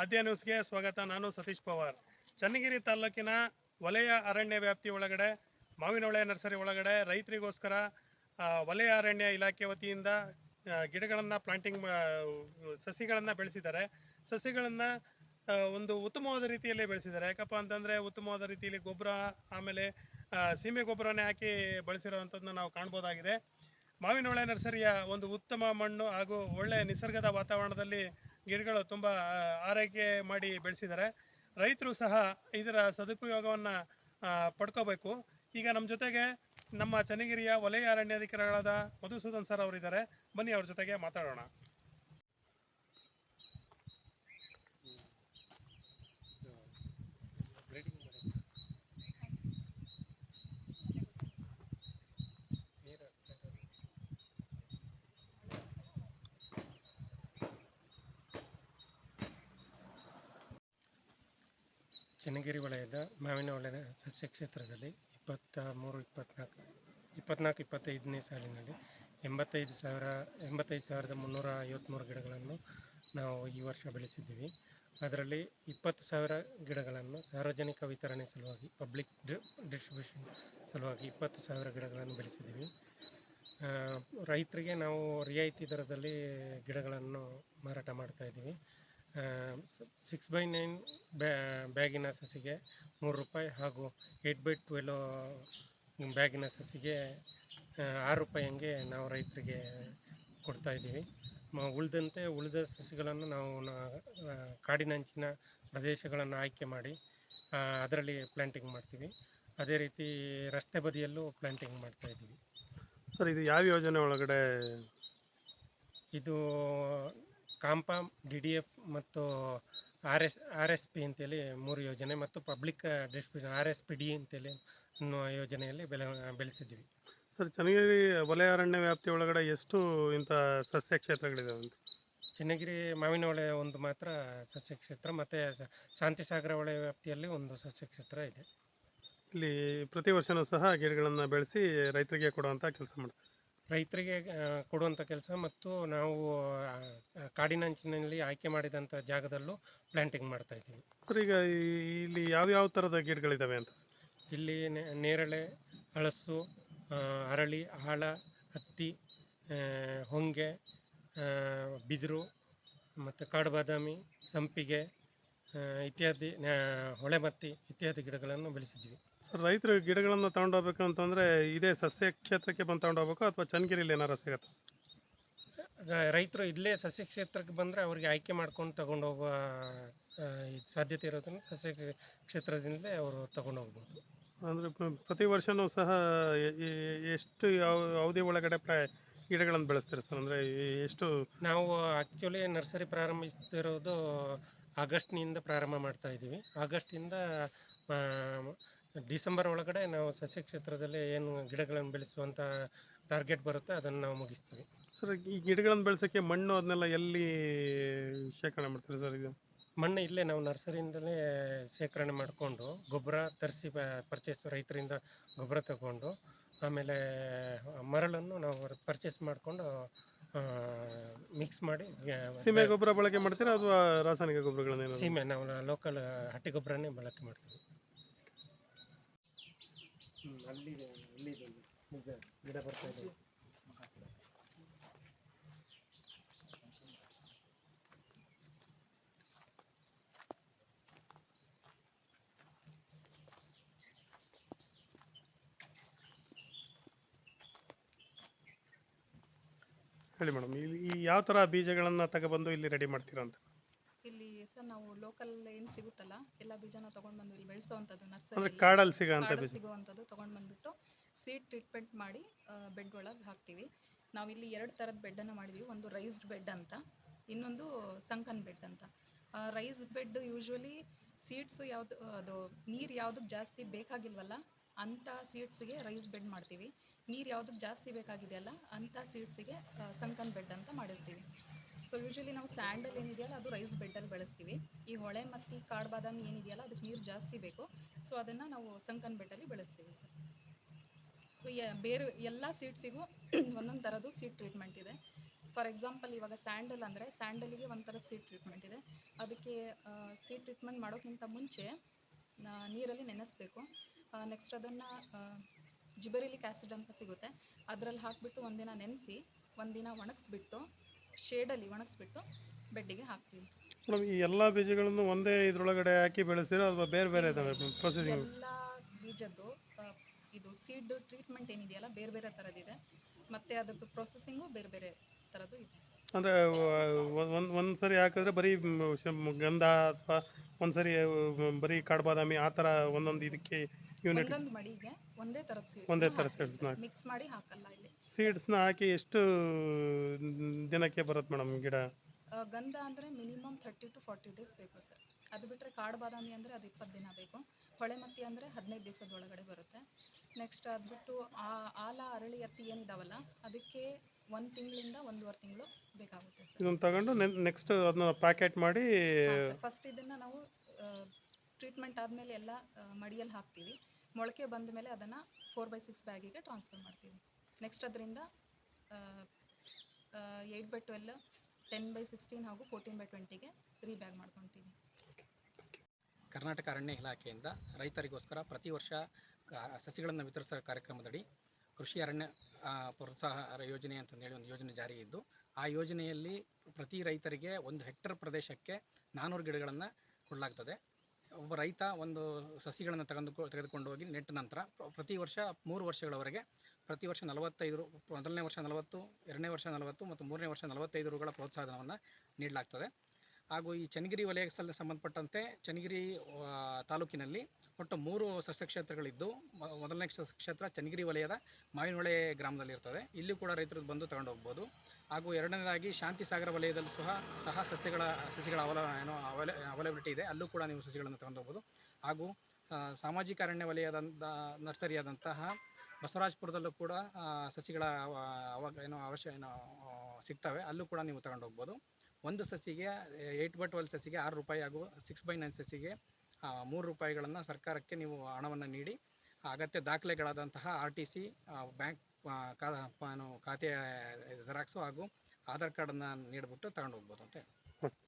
ಆದ್ಯ ನ್ಯೂಸ್ಗೆ ಸ್ವಾಗತ. ನಾನು ಸತೀಶ್ ಪವಾರ್. ಚನ್ನಗಿರಿ ತಾಲೂಕಿನ ವಲಯ ಅರಣ್ಯ ವ್ಯಾಪ್ತಿ ಒಳಗಡೆ ಮಾವಿನೊಳೆ ನರ್ಸರಿ ಒಳಗಡೆ ರೈತರಿಗೋಸ್ಕರ ವಲಯ ಅರಣ್ಯ ಇಲಾಖೆ ವತಿಯಿಂದ ಗಿಡಗಳನ್ನು ಪ್ಲಾಂಟಿಂಗ್ ಸಸಿಗಳನ್ನು ಬೆಳೆಸಿದ್ದಾರೆ. ಸಸಿಗಳನ್ನು ಒಂದು ಉತ್ತಮವಾದ ರೀತಿಯಲ್ಲಿ ಬೆಳೆಸಿದ್ದಾರೆ. ಯಾಕಪ್ಪ ಅಂತಂದರೆ ಉತ್ತಮವಾದ ರೀತಿಯಲ್ಲಿ ಗೊಬ್ಬರ, ಆಮೇಲೆ ಸೀಮೆ ಗೊಬ್ಬರನೇ ಹಾಕಿ ಬಳಸಿರೋವಂಥದ್ದನ್ನ ನಾವು ಕಾಣ್ಬೋದಾಗಿದೆ. ಮಾವಿನೊಳೆ ನರ್ಸರಿಯ ಒಂದು ಉತ್ತಮ ಮಣ್ಣು ಹಾಗೂ ಒಳ್ಳೆಯ ನಿಸರ್ಗದ ವಾತಾವರಣದಲ್ಲಿ ಗಿಡಗಳು ತುಂಬ ಆರೈಕೆ ಮಾಡಿ ಬೆಳೆಸಿದ್ದಾರೆ. ರೈತರು ಸಹ ಇದರ ಸದುಪಯೋಗವನ್ನು ಪಡ್ಕೋಬೇಕು. ಈಗ ನಮ್ಮ ಜೊತೆಗೆ ನಮ್ಮ ಚನ್ನಗಿರಿಯ ವಲಯ ಅರಣ್ಯಾಧಿಕಾರಿಗಳಾದ ಮಧುಸೂದನ್ ಸರ್ ಅವರಿದ್ದಾರೆ. ಬನ್ನಿ ಅವ್ರ ಜೊತೆಗೆ ಮಾತಾಡೋಣ. ಚನ್ನಗಿರಿ ವಲಯದ ಮಾವಿನ ವಲಯದ ಸಸ್ಯ ಕ್ಷೇತ್ರದಲ್ಲಿ ಇಪ್ಪತ್ತ ಮೂರು ಇಪ್ಪತ್ನಾಲ್ಕು ಇಪ್ಪತ್ನಾಲ್ಕು, ಇಪ್ಪತ್ತೈದನೇ ಸಾಲಿನಲ್ಲಿ ಎಂಬತ್ತೈದು ಸಾವಿರ, ಎಂಬತ್ತೈದು ಸಾವಿರದ ಮುನ್ನೂರ ಐವತ್ತ್ಮೂರು ಗಿಡಗಳನ್ನು ನಾವು ಈ ವರ್ಷ ಬೆಳೆಸಿದ್ದೀವಿ. ಅದರಲ್ಲಿ ಇಪ್ಪತ್ತು ಸಾವಿರ ಗಿಡಗಳನ್ನು ಸಾರ್ವಜನಿಕ ವಿತರಣೆ ಸಲುವಾಗಿ, ಪಬ್ಲಿಕ್ ಡಿಸ್ಟ್ರಿಬ್ಯೂಷನ್ ಸಲುವಾಗಿ ಇಪ್ಪತ್ತು ಸಾವಿರ ಗಿಡಗಳನ್ನು ಬೆಳೆಸಿದ್ದೀವಿ. ರೈತರಿಗೆ ನಾವು ರಿಯಾಯಿತಿ ದರದಲ್ಲಿ ಗಿಡಗಳನ್ನು ಮಾರಾಟ ಮಾಡ್ತಾ ಇದ್ದೀವಿ. ಸಿಕ್ಸ್ ಬೈ ನೈನ್ ಬ್ಯಾಗಿನ ಸಸಿಗೆ ಮೂರು ರೂಪಾಯಿ ಹಾಗೂ ಏಯ್ಟ್ ಬೈ ಟ್ವೆಲ್ ಬ್ಯಾಗಿನ ಸಸಿಗೆ ಆರು ರೂಪಾಯಿ ಹಂಗೆ ನಾವು ರೈತರಿಗೆ ಕೊಡ್ತಾ ಇದ್ದೀವಿ. ಉಳಿದಂತೆ ಉಳಿದ ಸಸಿಗಳನ್ನು ನಾವು ಕಾಡಿನಂಚಿನ ಪ್ರದೇಶಗಳನ್ನು ಆಯ್ಕೆ ಮಾಡಿ ಅದರಲ್ಲಿ ಪ್ಲ್ಯಾಂಟಿಂಗ್ ಮಾಡ್ತೀವಿ. ಅದೇ ರೀತಿ ರಸ್ತೆ ಬದಿಯಲ್ಲೂ ಪ್ಲ್ಯಾಂಟಿಂಗ್ ಮಾಡ್ತಾ ಇದ್ದೀವಿ. ಸರ್ ಇದು ಯಾವ ಯೋಜನೆ ಒಳಗಡೆ? ಇದು ಕಾಂಪಾಮ್ ಡಿ ಡಿ ಎಫ್ ಮತ್ತು R S R S P ಅಂತೇಳಿ ಮೂರು ಯೋಜನೆ ಮತ್ತು public distribution R S P D ಅಂತೇಳಿ ಅನ್ನುವ ಯೋಜನೆಯಲ್ಲಿ ಬೆಳೆ ಬೆಳೆಸಿದ್ವಿ ಸರ್ ಚನ್ನಗಿರಿ ವಲಯ ಅರಣ್ಯ ವ್ಯಾಪ್ತಿ ಒಳಗಡೆ ಎಷ್ಟು ಇಂಥ ಸಸ್ಯ ಕ್ಷೇತ್ರಗಳಿದಾವೆ ಅಂತ? ಚನ್ನಗಿರಿ ಮಾವಿನ ಹೊಳೆ ಒಂದು ಮಾತ್ರ ಸಸ್ಯ ಕ್ಷೇತ್ರ ಮತ್ತು ಶಾಂತಿಸಾಗರ ಹೊಳೆ ವ್ಯಾಪ್ತಿಯಲ್ಲಿ ಒಂದು ಸಸ್ಯ ಕ್ಷೇತ್ರ ಇದೆ. ಇಲ್ಲಿ ಪ್ರತಿ ವರ್ಷವೂ ಸಹ ಗಿಡಗಳನ್ನು ಬೆಳೆಸಿ ರೈತರಿಗೆ ಕೊಡುವಂಥ ಕೆಲಸ ಮಾಡ್ತಾರೆ. ರೈತರಿಗೆ ಕೊಡುವಂಥ ಕೆಲಸ ಮತ್ತು ನಾವು ಕಾಡಿನಂಚಿನಲ್ಲಿ ಆಯ್ಕೆ ಮಾಡಿದಂಥ ಜಾಗದಲ್ಲೂ ಪ್ಲ್ಯಾಂಟಿಂಗ್ ಮಾಡ್ತಾ ಇದ್ದೀವಿ. ಸರ್ ಈಗ ಇಲ್ಲಿ ಯಾವ್ಯಾವ ಥರದ ಗಿಡಗಳಿದ್ದಾವೆ ಅಂತ ಇಲ್ಲಿ ನೇರಳೆ ಹಳಸು ಅರಳಿ ಆಳ ಹತ್ತಿ ಹೊಂಗೆ ಬಿದಿರು ಮತ್ತು ಕಾಡು ಬಾದಾಮಿ ಸಂಪಿಗೆ ಇತ್ಯಾದಿ ಹೊಳೆಮತ್ತಿ ಇತ್ಯಾದಿ ಗಿಡಗಳನ್ನು ಬೆಳೆಸಿದ್ದೀವಿ. ಸರ್ ರೈತರು ಗಿಡಗಳನ್ನು ತಗೊಂಡೋಗ್ಬೇಕು ಅಂತಂದರೆ ಇದೇ ಸಸ್ಯ ಕ್ಷೇತ್ರಕ್ಕೆ ಬಂದು ತಗೊಂಡೋಗ್ಬೇಕು ಅಥವಾ ಚನ್ನಗಿರಿಲಿ ಏನಾರು ಸಿಗತ್ತೆ? ರೈತರು ಇಲ್ಲೇ ಸಸ್ಯ ಕ್ಷೇತ್ರಕ್ಕೆ ಬಂದರೆ ಅವರಿಗೆ ಆಯ್ಕೆ ಮಾಡ್ಕೊಂಡು ತಗೊಂಡು ಹೋಗುವ ಸಾಧ್ಯತೆ ಇರೋದ್ರಿಂದ ಸಸ್ಯ ಕ್ಷೇ- ಕ್ಷೇತ್ರದಿಂದಲೇ ಅವರು ತಗೊಂಡು ಹೋಗ್ಬೋದು ಅಂದರೆ ಪ್ರತಿ ವರ್ಷವೂ ಸಹ ಎಷ್ಟು ಯಾವ ಅವಧಿ ಒಳಗಡೆ ಪ್ರಾಯ ಗಿಡಗಳನ್ನು ಬೆಳೆಸ್ತೀರಿ ಸರ್? ಅಂದರೆ ಎಷ್ಟು ನಾವು ಆ್ಯಕ್ಚುಲಿ ನರ್ಸರಿ ಪ್ರಾರಂಭಿಸ್ತಿರೋದು ಆಗಸ್ಟ್ನಿಂದ ಪ್ರಾರಂಭ ಮಾಡ್ತಾ ಇದ್ದೀವಿ ಆಗಸ್ಟಿಂದ ಡಿಸೆಂಬರ್ ಒಳಗಡೆ ನಾವು ಸಸ್ಯ ಕ್ಷೇತ್ರದಲ್ಲಿ ಏನು ಗಿಡಗಳನ್ನು ಬೆಳೆಸುವಂಥ ಟಾರ್ಗೆಟ್ ಬರುತ್ತೆ ಅದನ್ನು ನಾವು ಮುಗಿಸ್ತೀವಿ. ಸರ್ ಈ ಗಿಡಗಳನ್ನು ಬೆಳೆಸೋಕ್ಕೆ ಮಣ್ಣು ಅದನ್ನೆಲ್ಲ ಎಲ್ಲಿ ಶೇಖರಣೆ ಮಾಡ್ತೀರಿ ಸರ್ ಇದು ಮಣ್ಣು ಇಲ್ಲೇ ನಾವು ನರ್ಸರಿಯಿಂದಲೇ ಶೇಖರಣೆ ಮಾಡಿಕೊಂಡು ಗೊಬ್ಬರ ತರಿಸಿ ಪರ್ಚೇಸ್ ರೈತರಿಂದ ಗೊಬ್ಬರ ತಗೊಂಡು ಆಮೇಲೆ ಮರಳನ್ನು ನಾವು ಪರ್ಚೇಸ್ ಮಾಡಿಕೊಂಡು ಮಿಕ್ಸ್ ಮಾಡಿ ಸೀಮೆ ಗೊಬ್ಬರ ಬಳಕೆ ಮಾಡ್ತೀರಾ ಅಥವಾ ರಾಸಾಯನಿಕ ಗೊಬ್ಬರಗಳನ್ನ ಸೀಮೆ ನಾವು ಲೋಕಲ್ ಹಟ್ಟಿ ಗೊಬ್ಬರನೇ ಬಳಕೆ ಮಾಡ್ತೀವಿ. ಅಲ್ಲಿ ಗಿಡ ಬರ್ತಾ ಇದೆ. ಹೇಳಿ ಮೇಡಮ್ ಇಲ್ಲಿ ಈ ಯಾವ ಥರ ಬೀಜಗಳನ್ನು ತಗೊಬಂದು ಇಲ್ಲಿ ರೆಡಿ ಮಾಡ್ತೀರಾ ಅಂತ? ಸರ್ ನಾವು ಲೋಕಲ್ ಏನು ಸಿಗುತ್ತಲ್ಲ ಎಲ್ಲ ಬೀಜನ ತೊಗೊಂಡು ಬಂದು ಇಲ್ಲಿ ಬೆಳೆಸೋವಂಥದ್ದು ಅಂದರೆ ನರ್ಸರಿ ಕಾಡಲ್ಲಿ ಬೀಜ. ಸಿಗುವಂಥದ್ದು ತೊಗೊಂಡು ಬಂದುಬಿಟ್ಟು ಸೀಡ್ ಟ್ರೀಟ್ಮೆಂಟ್ ಮಾಡಿ ಬೆಡ್ ಒಳಗೆ ಹಾಕ್ತೀವಿ. ನಾವಿಲ್ಲಿ ಎರಡು ಥರದ ಬೆಡ್ಡನ್ನು ಮಾಡಿದ್ದೀವಿ ಒಂದು ರೈಸ್ಡ್ ಬೆಡ್ ಅಂತ ಇನ್ನೊಂದು ಸಂಕನ್ ಬೆಡ್ ಅಂತ. ರೈಸ್ಡ್ ಬೆಡ್ ಯೂಶ್ವಲಿ ಸೀಡ್ಸ್ ಯಾವುದು ಅದು ನೀರು ಯಾವುದಕ್ಕೆ ಜಾಸ್ತಿ ಬೇಕಾಗಿಲ್ವಲ್ಲ ಅಂಥ ಸೀಡ್ಸ್ಗೆ ರೈಸ್ ಬೆಡ್ ಮಾಡ್ತೀವಿ. ನೀರು ಯಾವುದಕ್ಕೆ ಜಾಸ್ತಿ ಬೇಕಾಗಿದೆಯಲ್ಲ ಅಂಥ ಸೀಡ್ಸಿಗೆ ಸಂಕನ್ ಬೆಡ್ ಅಂತ ಮಾಡಿರ್ತೀವಿ. ಸೊ ಯೂಶ್ವಲಿ ನಾವು ಸ್ಯಾಂಡಲ್ ಏನಿದೆಯಲ್ಲ ಅದು ರೈಸ್ ಬೆಡ್ಡಲ್ಲಿ ಬೆಳೆಸ್ತೀವಿ. ಈ ಹೊಳೆ ಮತ್ತು ಈ ಕಾಡು ಬಾದಾಮಿ ಏನಿದೆಯಲ್ಲ ಅದಕ್ಕೆ ನೀರು ಜಾಸ್ತಿ ಬೇಕು. ಸೊ ಅದನ್ನು ನಾವು ಸಂಕನ್ ಬೆಡ್ಡಲ್ಲಿ ಬೆಳೆಸ್ತೀವಿ ಸರ್. ಸೊ ಬೇರೆ ಎಲ್ಲ ಸೀಡ್ಸಿಗೂ ಒಂದೊಂದು ಥರದ್ದು ಸೀಡ್ ಟ್ರೀಟ್ಮೆಂಟ್ ಇದೆ. ಫಾರ್ ಎಕ್ಸಾಂಪಲ್ ಇವಾಗ ಸ್ಯಾಂಡಲ್ ಅಂದರೆ ಸ್ಯಾಂಡಲಿಗೆ ಒಂಥರ ಸೀಡ್ ಟ್ರೀಟ್ಮೆಂಟ್ ಇದೆ. ಅದಕ್ಕೆ ಸೀಡ್ ಟ್ರೀಟ್ಮೆಂಟ್ ಮಾಡೋಕ್ಕಿಂತ ಮುಂಚೆ ನೀರಲ್ಲಿ ನೆನೆಸ್ಬೇಕು. ನೆಕ್ಸ್ಟ್ ಅದನ್ನು ಜಿಬೆರಿಲಿಕ್ ಆ್ಯಸಿಡ್ ಅಂತ ಸಿಗುತ್ತೆ. ಅದರಲ್ಲಿ ಹಾಕಿಬಿಟ್ಟು ಒಂದಿನ ನೆನೆಸಿ ಒಂದಿನ ಒಣಗಿಸ್ಬಿಟ್ಟು ಶೇಡಲ್ಲಿ ಒಣಗಿಸ್ಬಿಟ್ಟು ಬೆಡ್ಡಿಗೆ ಹಾಕ್ತೀವಿ. ಮೇಡಮ್ ಈ ಎಲ್ಲ ಬೀಜಗಳನ್ನು ಒಂದೇ ಇದರೊಳಗಡೆ ಹಾಕಿ ಬೆಳೆಸ್ತೀರಾ ಅಥವಾ ಬೇರೆ ಬೇರೆ ಇದಾವೆ ಪ್ರೊಸೆಸಿಂಗ್ ಎಲ್ಲ ಬೀಜದ್ದು ಆ, ಇದು ಸೀಡ್ ಟ್ರೀಟ್ಮೆಂಟ್ ಏನಿದೆಯಲ್ಲ ಬೇರೆ ಬೇರೆ ಥರದ್ದಿದೆ ಮತ್ತು ಅದರದ್ದು ಪ್ರೊಸೆಸಿಂಗು ಬೇರೆ ಬೇರೆ ಥರದ್ದು ಇದೆ. ಅಂದರೆ ಒಂದು ಒಂದು ಸರಿ ಹಾಕಿದ್ರೆ ಬರೀ ಮ್, ಗಂಧ ಅಥವಾ ಒಂದು ಸರಿ ಬರೀ ಕಾಡು ಬಾದಾಮಿ ಆ ಥರ ಒಂದೊಂದು ಇದಕ್ಕೆ ಯೂನಿಟ್ ಒಂದೊಂದು ಮಡಿಗೆ ಒಂದೇ ಥರದ ಸೀಡ್ಸ್ ಒಂದೇ ಥರ ಹಾಕಿ. ಮಿಕ್ಸ್ ಮಾಡಿ ಹಾಕಲ್ಲ ಇಲ್ಲಿ. ಸೀಡ್ಸ್ನ ಹಾಕಿ ಎಷ್ಟು ದಿನಕ್ಕೆ ಬರುತ್ತೆ ಮೇಡಮ್ ಗಿಡ? ಆ, ಗಂಧ ಅಂದರೆ minimum thirty two forty days ಬೇಕು ಸರ್. ಅದು ಬಿಟ್ಟರೆ ಕಾಡು ಬಾದಾಮಿ ಅಂದರೆ ಅದು ಇಪ್ಪತ್ತು ದಿನ ಬೇಕು. ಹೊಳೆಮತ್ತಿ ಅಂದರೆ ಹದಿನೈದು ದಿವಸದ ಒಳಗಡೆ ಬರುತ್ತೆ. ನೆಕ್ಸ್ಟ್ ಅದು ಬಿಟ್ಟು ಆ ಆಲ ಅರಳಿ ಅತ್ತಿ ಏನಿದಾವಲ್ಲ ಅದಕ್ಕೆ ಒಂದು ತಿಂಗಳಿಂದ ಒಂದೂವರೆ ತಿಂಗಳು ಬೇಕಾಗುತ್ತೆ ಸರ್. ಇದನ್ನು ತಗೊಂಡು ನೆಕ್ಸ್ಟ್ ಅದನ್ನ ಪ್ಯಾಕೆಟ್ ಮಾಡಿ ಫಸ್ಟ್ ಇದನ್ನು ನಾವು ಟ್ರೀಟ್ಮೆಂಟ್ ಆದಮೇಲೆ ಎಲ್ಲ ಮಡಿಯಲ್ಲಿ ಹಾಕ್ತೀವಿ. ಮೊಳಕೆ ಬಂದ ಮೇಲೆ ಅದನ್ನು ಫೋರ್ ಬೈ ಸಿಕ್ಸ್ ಬ್ಯಾಗಿಗೆ ಟ್ರಾನ್ಸ್ಫರ್ ಮಾಡ್ತೀವಿ. ನೆಕ್ಸ್ಟ್ ಅದರಿಂದ eight by twelve ten by sixteen ಹಾಗೂ ಫೋರ್ಟೀನ್ ಬೈ ಟ್ವೆಂಟಿಗೆ ತ್ರೀ ಬ್ಯಾಗ್ ಮಾಡ್ಕೊತೀವಿ. ಕರ್ನಾಟಕ ಅರಣ್ಯ ಇಲಾಖೆಯಿಂದ ರೈತರಿಗೋಸ್ಕರ ಪ್ರತಿ ವರ್ಷ ಸಸಿಗಳನ್ನು ವಿತರಿಸೋ ಕಾರ್ಯಕ್ರಮದಡಿ ಕೃಷಿ ಅರಣ್ಯ ಪ್ರೋತ್ಸಾಹ ಯೋಜನೆ ಅಂತಂದೇಳಿ ಒಂದು ಯೋಜನೆ ಜಾರಿ ಇದ್ದು, ಆ ಯೋಜನೆಯಲ್ಲಿ ಪ್ರತಿ ರೈತರಿಗೆ ಒಂದು ಹೆಕ್ಟರ್ ಪ್ರದೇಶಕ್ಕೆ ನಾನ್ನೂರು ಗಿಡಗಳನ್ನು ಕೊಡಲಾಗ್ತದೆ. ಒಬ್ಬ ರೈತ ಒಂದು ಸಸಿಗಳನ್ನು ತಗೊಂಡು ತೆಗೆದುಕೊಂಡು ಹೋಗಿ ನೆಟ್ಟ ನಂತರ ಪ್ರತಿ ವರ್ಷ ಮೂರು ವರ್ಷಗಳವರೆಗೆ ಪ್ರತಿ ವರ್ಷ ನಲವತ್ತೈದು ರು, ಮೊದಲನೇ ವರ್ಷ ನಲವತ್ತು, ಎರಡನೇ ವರ್ಷ ನಲವತ್ತು ಮತ್ತು ಮೂರನೇ ವರ್ಷ ನಲವತ್ತೈದು ರುಗಳ ಪ್ರೋತ್ಸಾಹಧನವನ್ನು ನೀಡಲಾಗ್ತದೆ. ಹಾಗೂ ಈ ಚನ್ನಗಿರಿ ವಲಯಕ್ಕೆ ಸಂಬಂಧಪಟ್ಟಂತೆ ಚನ್ನಗಿರಿ ತಾಲೂಕಿನಲ್ಲಿ ಒಟ್ಟು ಮೂರು ಸಸ್ಯ ಕ್ಷೇತ್ರಗಳಿದ್ದು ಮ- ಮೊದಲನೇ ಸಸ್ಯ ಕ್ಷೇತ್ರ ಚನ್ನಗಿರಿ ವಲಯದ ಮಾವಿನೊಳೆ ಗ್ರಾಮದಲ್ಲಿ ಇರ್ತದೆ ಇಲ್ಲಿ ಕೂಡ ರೈತರು ಬಂದು ತಗೊಂಡು ಹೋಗ್ಬೋದು ಹಾಗೂ ಎರಡನೇದಾಗಿ ಶಾಂತಿ ಸಾಗರ ವಲಯದಲ್ಲೂ ಸಹ ಸಹ ಸಸ್ಯಗಳ ಸಸಿಗಳ ಅವಲ, ಏನೋ, ಅವೈಲ, ಅವೈಲಬಿಲಿಟಿ ಇದೆ. ಅಲ್ಲೂ ಕೂಡ ನೀವು ಸಸಿಗಳನ್ನು ತಗೊಂಡು ಹೋಗ್ಬೋದು ಹಾಗೂ ಸಾಮಾಜಿಕ ಅರಣ್ಯ ವಲಯದಂಥ ನರ್ಸರಿಯಾದಂತಹ ಬಸವರಾಜಪುರದಲ್ಲೂ ಕೂಡ ಸಸಿಗಳ ಅವಾಗ ಏನೋ, ಅವಶ್ಯ, ಏನೋ ಸಿಗ್ತವೆ. ಅಲ್ಲೂ ಕೂಡ ನೀವು ತಗೊಂಡು ಹೋಗ್ಬೋದು ಒಂದು ಸಸಿಗೆ ಏಯ್ಟ್ ಬೈ ಟ್ವೆಲ್ ಸಸಿಗೆ ಆರು ರೂಪಾಯಿ ಹಾಗೂ ಸಿಕ್ಸ್ ಬೈ ನೈನ್ ಸಸಿಗೆ ಮೂರು ರೂಪಾಯಿಗಳನ್ನು ಸರ್ಕಾರಕ್ಕೆ ನೀವು ಹಣವನ್ನು ನೀಡಿ, ಅಗತ್ಯ ದಾಖಲೆಗಳಾದಂತಹ ಆರ್ ಟಿ ಸಿ ಬ್ಯಾಂಕ್ ಖಾತೆ ಜೆರಾಕ್ಸು ಹಾಗೂ ಆಧಾರ್ ಕಾರ್ಡನ್ನು ನೀಡಿಬಿಟ್ಟು ತಗೊಂಡು ಹೋಗ್ಬೋದು ಅಂತ